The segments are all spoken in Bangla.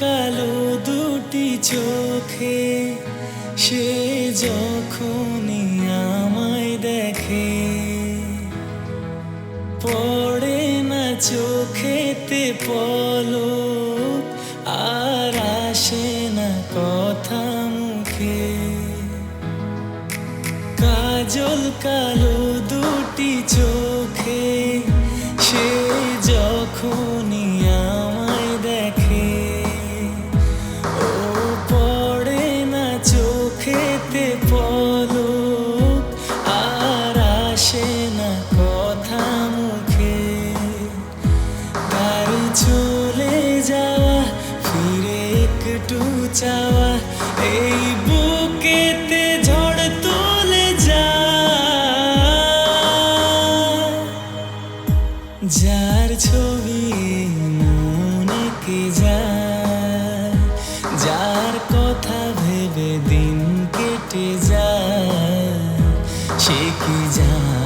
কালো দুটি চোখে, সে যখনই আমায় দেখে, পড়ে না চোখেতে পলো আর আসে না কথা মুখে। কাজল কালো একটু চাওয়া, এই বুকেতে ঝড় তুলে যা। যার ছবি মনে কে যায়, যার কথা ভেবে দিন কেটে যায়, সে কি জানে?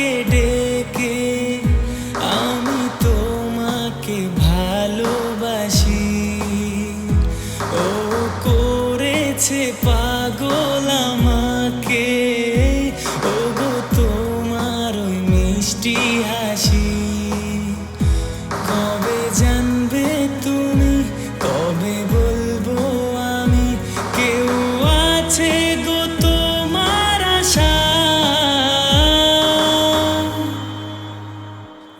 তাকে